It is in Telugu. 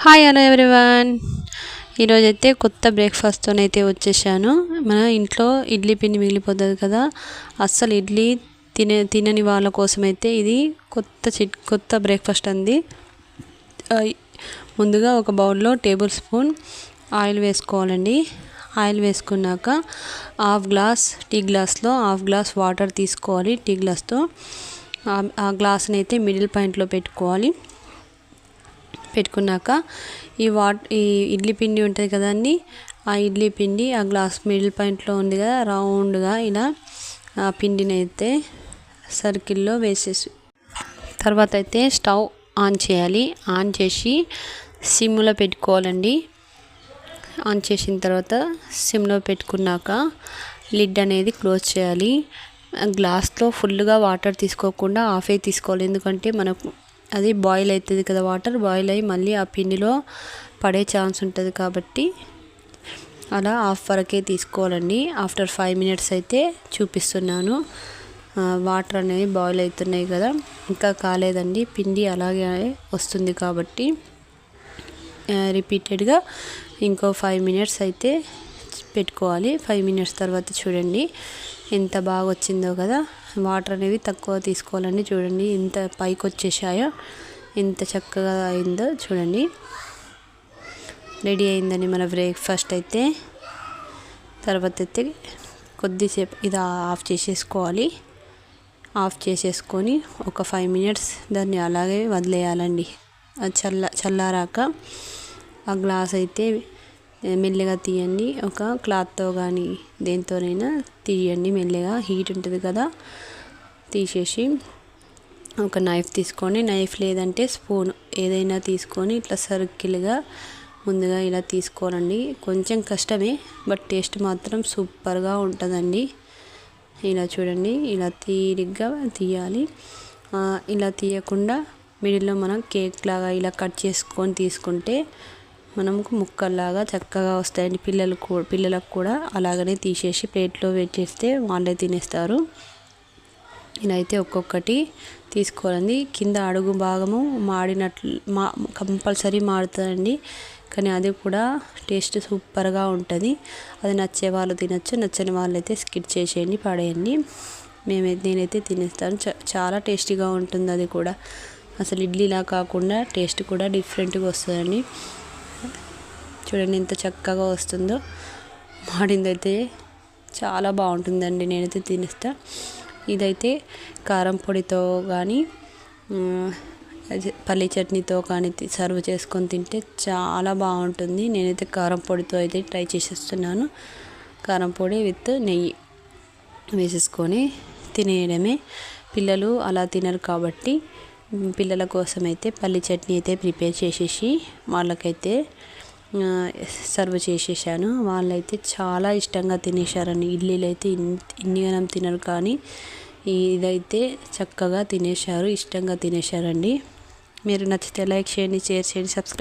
హాయ్ హలో ఎవ్రీవన్ ఈరోజు అయితే కొత్త బ్రేక్ఫాస్ట్తోనైతే వచ్చేసాను. మన ఇంట్లో ఇడ్లీ పిండి మిగిలిపోతుంది కదా అస్సలు ఇడ్లీ తినే తినని వాళ్ళ కోసం అయితే ఇది కొత్త చిట్ కొత్త బ్రేక్ఫాస్ట్ అంది. ముందుగా ఒక బౌల్లో టేబుల్ స్పూన్ ఆయిల్ వేసుకోవాలండి. ఆయిల్ వేసుకున్నాక హాఫ్ గ్లాస్ టీ గ్లాస్లో హాఫ్ గ్లాస్ వాటర్ తీసుకోవాలి టీ గ్లాస్తో. ఆ గ్లాస్ని అయితే మిడిల్ పాయింట్లో పెట్టుకోవాలి. పెట్టుకున్నాక ఈ వాట్ ఈ ఇడ్లీ పిండి ఉంటుంది కదండి ఆ ఇడ్లీ పిండి ఆ గ్లాస్ మిడిల్ పాయింట్లో ఉంది కదా రౌండ్గా ఇలా ఆ పిండిని అయితే సర్కిల్లో వేసేసి. తర్వాత అయితే స్టవ్ ఆన్ చేయాలి. ఆన్ చేసి సిమ్లో పెట్టుకోవాలండి. ఆన్ చేసిన తర్వాత సిమ్లో పెట్టుకున్నాక లిడ్ అనేది క్లోజ్ చేయాలి. గ్లాస్లో ఫుల్గా వాటర్ తీసుకోకుండా ఆఫే తీసుకోవాలి. ఎందుకంటే మనకు అది బాయిల్ అవుతుంది కదా వాటర్ బాయిల్ అయ్యి మళ్ళీ ఆ పిండిలో పడే ఛాన్స్ ఉంటుంది కాబట్టి అలా హాఫ్ వరకే తీసుకోవాలండి. ఆఫ్టర్ ఫైవ్ మినిట్స్ అయితే చూపిస్తున్నాను. వాటర్ అనేవి బాయిల్ అవుతున్నాయి కదా ఇంకా కాలేదండి. పిండి అలాగే వస్తుంది కాబట్టి రిపీటెడ్గా ఇంకో ఫైవ్ మినిట్స్ అయితే పెట్టుకోవాలి. ఫైవ్ మినిట్స్ తర్వాత చూడండి. ఎంత బాగా వచ్చిందో కదా వాటర్ అనేవి తక్కువ తీసుకోవాలండి. చూడండి ఎంత పైకి వచ్చేసాయో ఎంత చక్కగా అయిందో చూడండి. రెడీ అయిందని మన బ్రేక్ఫాస్ట్ అయితే. తర్వాత అయితే కొద్దిసేపు ఇది ఆఫ్ చేసేసుకోవాలి. ఆఫ్ చేసేసుకొని ఒక ఫైవ్ మినిట్స్ దాన్ని అలాగే వదిలేయాలండి. చల్ల చల్లారాక ఆ గ్లాస్ అయితే మెల్లగా తీయండి. ఒక క్లాత్తో కానీ దేంతోనైనా తీయండి. మెల్లగా హీట్ ఉంటుంది కదా. తీసేసి ఒక నైఫ్ తీసుకొని నైఫ్ లేదంటే స్పూన్ ఏదైనా తీసుకొని ఇట్లా సర్కిల్గా ముందుగా ఇలా తీసుకోనండి కొంచెం కష్టమే బట్ టేస్ట్ మాత్రం సూపర్గా ఉంటుందండి. ఇలా చూడండి. ఇలా తీరిగ్గా తీయాలి. ఇలా తీయకుండా మిడిల్లో మనం కేక్ లాగా ఇలా కట్ చేసుకొని తీసుకుంటే మనకు ముక్కల్లాగా చక్కగా వస్తాయండి. పిల్లలు పిల్లలకు కూడా అలాగనే తీసేసి ప్లేట్లో వేచేస్తే వాళ్ళే తినేస్తారు. నేనైతే ఒక్కొక్కటి తీసుకోవాలండి. కింద అడుగు భాగము మాడినట్లు మా కంపల్సరీ మాడుతుందండి కానీ అది కూడా టేస్ట్ సూపర్గా ఉంటుంది. అది నచ్చే వాళ్ళు తినచ్చు నచ్చని వాళ్ళైతే స్కిట్ చేసేయండి పడేయండి. మేమైతే నేనైతే తినేస్తాను. చాలా టేస్టీగా ఉంటుంది అది కూడా. అసలు ఇడ్లీలా కాకుండా టేస్ట్ కూడా డిఫరెంట్గా వస్తుందండి. చూడండి ఎంత చక్కగా వస్తుందో. మాడిందైతే చాలా బాగుంటుందండి నేనైతే తినేస్తా. ఇదైతే కారం పొడితో కానీ పల్లి చట్నీతో కానీ సర్వ్ చేసుకొని తింటే చాలా బాగుంటుంది. నేనైతే కారం పొడితో అయితే ట్రై చేసేస్తున్నాను. కారం పొడి విత్ నెయ్యి వేసేసుకొని తినేయడమే. పిల్లలు అలా తినరు కాబట్టి పిల్లల కోసం అయితే పల్లి చట్నీ అయితే ప్రిపేర్ చేసేసి వాళ్ళకైతే సర్వ్ చేసేసాను. వాళ్ళైతే చాలా ఇష్టంగా తినేశారండి. ఇడ్లీలు అయితే ఇన్నిగనం తినరు కానీ ఇదైతే చక్కగా తినేశారు ఇష్టంగా తినేశారండి. మీరు నచ్చితే లైక్ చేయండి షేర్ చేయండి సబ్స్క్రైబ్